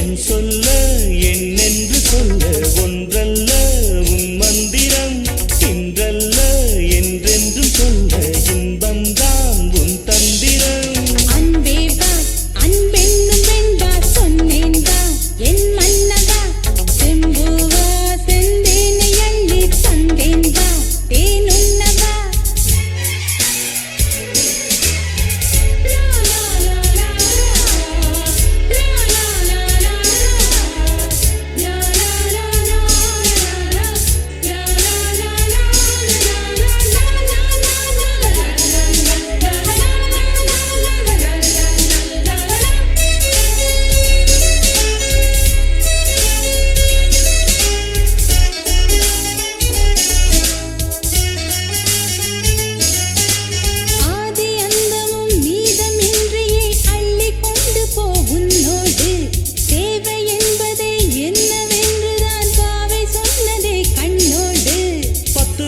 என் சொல்ல என்னென்று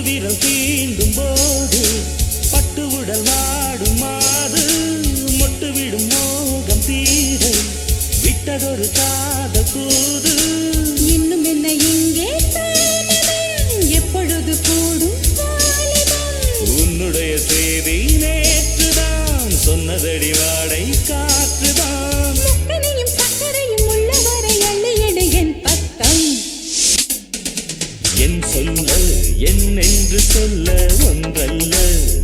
பெருவிரல் தீண்டும் போது பட்டு உடல் நாடும் மாது மொட்டு விடும் மோகம் தீர விட்டதொரு காத கூது இன்னும் என்ன இங்கே என் சொல்ல என் என்று சொல்ல ஒன்றல்ல.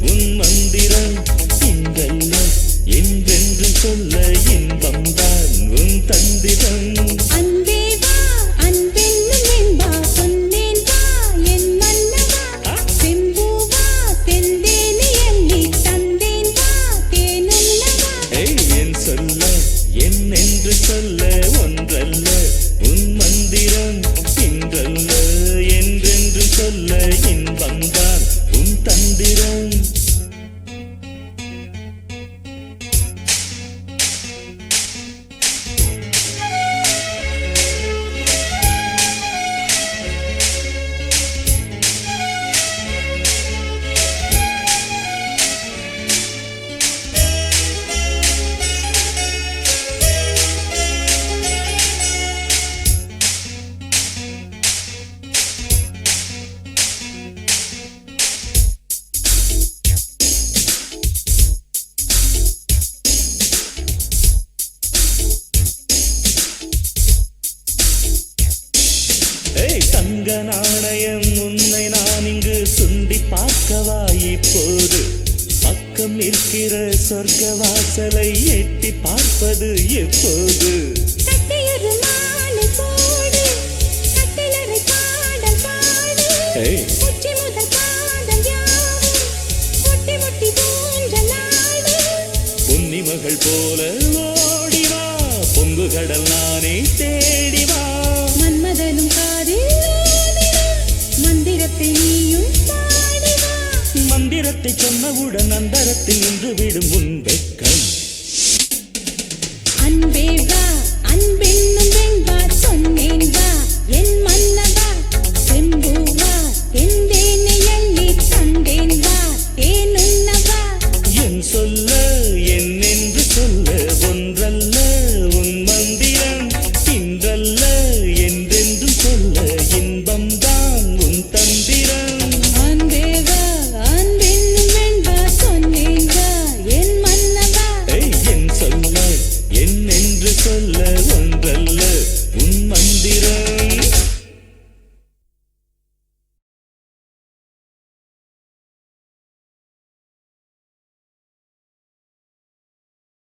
உன் மந்திரம் இன்றல்ல என்றென்று சொல்ல இன்பம் தான் உன் தந்திரம். சொல்ல என் என்று சொல்ல ஒன்றல்ல. உன் மந்திரம் தங்க நாணயம் உன்னை நான் இங்கு சுண்டி பார்க்கவா இப்போது. பக்கம் இருக்கிற சொர்க்க வாசலை எட்டி பார்ப்பது எப்போது? மந்திரத்தை சொன்னவுடன் அந்தரத்தில் நின்று விடும் உன் வெக்கம்